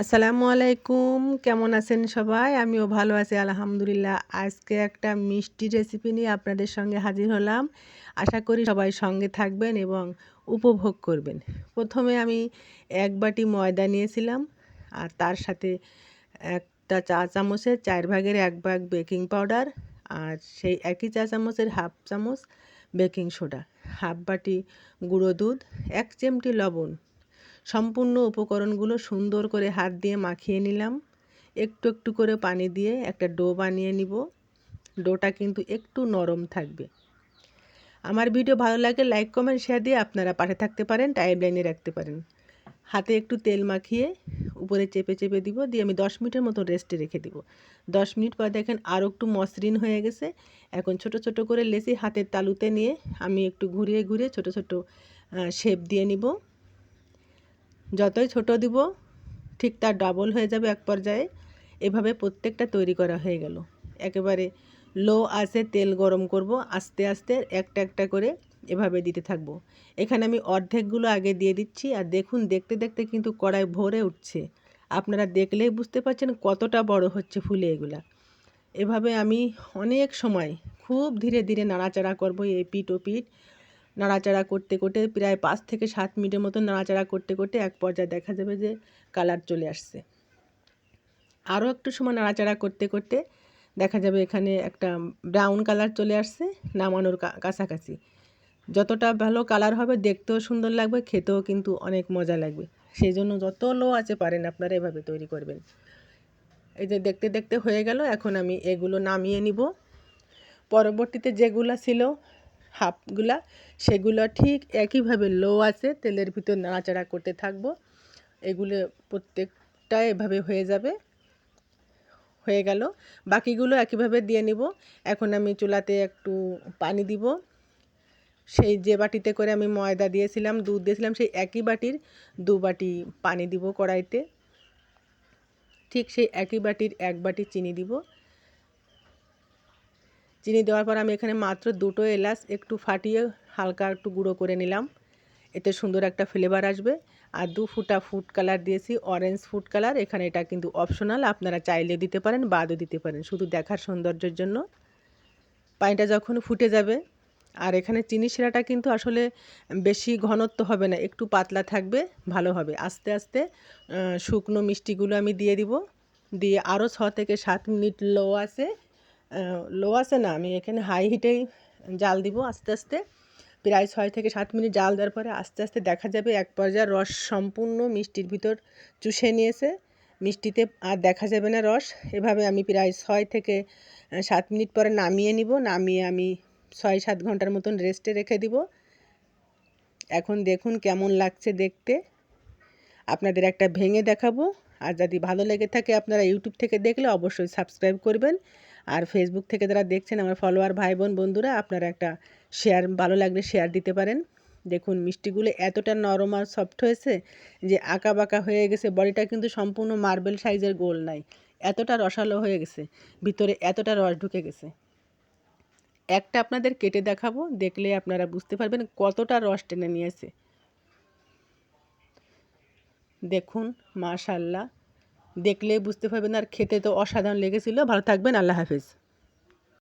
আসসালামু আলাইকুম। কেমন আছেন সবাই? আমিও ভালো আছি, আলহামদুলিল্লাহ। আজকে একটা মিষ্টি রেসিপি নিয়ে আপনাদের সঙ্গে হাজির হলাম। আশা করি সবাই সঙ্গে থাকবেন এবং উপভোগ করবেন। প্রথমে আমি এক বাটি ময়দা নিয়েছিলাম আর তার সাথে একটা চা চামচের চার ভাগের এক ভাগ বেকিং পাউডার আর সেই একই চা চামচের হাফ চামচ বেকিং সোডা হাফ বাটি গুঁড়ো দুধ, এক চিমটি লবণ সম্পূর্ণ উপকরণগুলো সুন্দর করে হাত দিয়ে মাখিয়ে নিলাম। একটু একটু করে পানি দিয়ে একটা ডো বানিয়ে নিব। ডোটা কিন্তু একটু নরম থাকবে। আমার ভিডিও ভালো লাগে লাইক, কমেন্ট, শেয়ার দিয়ে আপনারা পাশে থাকতে পারেন টাইম লাইনে রাখতে পারেন। হাতে একটু তেল মাখিয়ে উপরে চেপে চেপে দিব, দিয়ে আমি দশ মিনিটের মতো রেস্টে রেখে দিব। দশ মিনিট পর দেখেন আরও একটু মসৃণ হয়ে গেছে। এখন ছোট ছোট করে লেসি হাতের তালুতে নিয়ে আমি একটু ঘুরিয়ে ঘুরিয়ে ছোট ছোট শেপ দিয়ে নিব। যতই ছোট দিব, ঠিক তার ডাবল হয়ে যাবে এক পর্যায়ে। এভাবে প্রত্যেকটা তৈরি করা হয়ে গেল। একেবারে লো আছে তেল গরম করব, আস্তে আস্তে একটা একটা করে এভাবে দিতে থাকব। এখানে আমি অর্ধেকগুলো আগে দিয়ে দিচ্ছি, আর দেখুন, দেখতে দেখতে কিন্তু কড়াই ভরে উঠছে। আপনারা দেখলেই বুঝতে পারছেন কতটা বড় হচ্ছে ফুলে এগুলা। এভাবে আমি অনেক সময় খুব ধীরে ধীরে নাড়াচাড়া করব এই পিঠ ও পিঠ। নাড়াচাড়া করতে করতে প্রায় পাঁচ থেকে সাত মিনিটের মতো নাড়াচাড়া করতে করতে এক পর্যায়ে দেখা যাবে যে কালার চলে আসছে। আরও একটু সময় নাড়াচাড়া করতে করতে দেখা যাবে এখানে একটা ব্রাউন কালার চলে আসছে নামানোর কাছাকাছি। যতটা ভালো কালার হবে দেখতেও সুন্দর লাগবে, খেতেও কিন্তু অনেক মজা লাগবে। সেই জন্য যত লো আছে পারেন আপনারা এভাবে তৈরি করবেন। এই যে দেখতে দেখতে হয়ে গেল, এখন আমি এগুলো নামিয়ে নিব। পরবর্তীতে যেগুলো ছিল হাফগুলা, সেগুলো ঠিক একইভাবে লো আছে, তেলের ভিতর নাড়াচাড়া করতে থাকব। এগুলো প্রত্যেকটা এভাবে হয়ে যাবে, হয়ে গেল। বাকিগুলো একইভাবে দিয়ে নিব। এখন আমি চুলাতে একটু পানি দিব। সেই যে বাটিতে করে আমি ময়দা দিয়েছিলাম, দুধ দিয়েছিলাম, সেই একই বাটির দু বাটি পানি দিব কড়াইতে। ঠিক সেই একই বাটির এক বাটি চিনি দিব। চিনি দেওয়ার পর আমি এখানে মাত্র দুটো এলাচ একটু ফাটিয়ে হালকা একটু গুঁড়ো করে নিলাম। এতে সুন্দর একটা ফ্লেভার আসবে। আর দু ফুটা ফুড কালার দিয়েছি অরেঞ্জ ফুড কালার এখানে এটা কিন্তু অপশনাল আপনারা চাইলে দিতে পারেন, বাদও দিতে পারেন। শুধু দেখার সৌন্দর্যের জন্য। পানিটা যখন ফুটে যাবে, আর এখানে চিনি শিরাটা কিন্তু আসলে বেশি ঘনত্ব হবে না, একটু পাতলা থাকবে, ভালো হবে। আস্তে আস্তে শুকনো মিষ্টিগুলো আমি দিয়ে দিব। দিয়ে আরও ছ থেকে সাত মিনিট লো আছে। লো আছে না, আমি এখানে হাই হিটেই জাল দিব আস্তে আস্তে। প্রায় ছয় থেকে সাত মিনিট জাল দেওয়ার পরে আস্তে আস্তে দেখা যাবে এক পর্যায়ে রস সম্পূর্ণ মিষ্টির ভিতর চুষে নিয়েছে। মিষ্টিতে আর দেখা যাবে না রস। এভাবে আমি প্রায় ছয় থেকে সাত মিনিট পরে নামিয়ে নিব। নামিয়ে আমি ছয় সাত ঘণ্টার মতন রেস্টে রেখে দিব। এখন দেখুন কেমন লাগছে দেখতে। আপনাদের একটা ভেঙে দেখাবো। আর যদি ভালো লেগে থাকে আপনারা ইউটিউব থেকে দেখলে অবশ্যই সাবস্ক্রাইব করবেন। আর ফেসবুক থেকে যারা দেখছেন, আমার ফলোয়ার ভাই বোন বন্ধুরা, আপনারা একটা শেয়ার ভালো লাগলে শেয়ার দিতে পারেন। দেখুন, মিষ্টিগুলো এতটা নরম আর সফট হয়েছে যে আঁকা বাঁকা হয়ে গেছে। বডিটা কিন্তু সম্পূর্ণ মার্বেল সাইজের গোল নাই। এতটা রসালো হয়ে গেছে, ভিতরে এতটা রস ঢুকে গেছে। একটা আপনাদের কেটে দেখাবো, দেখলে আপনারা বুঝতে পারবেন কতটা রস টেনে নিয়েছে। দেখুন মাশাল্লাহ দেখলে বুঝতে পারবেন আর খেতে তো অসাধারণ লেগেছিল। ভালো থাকবেন আল্লাহ হাফিজ।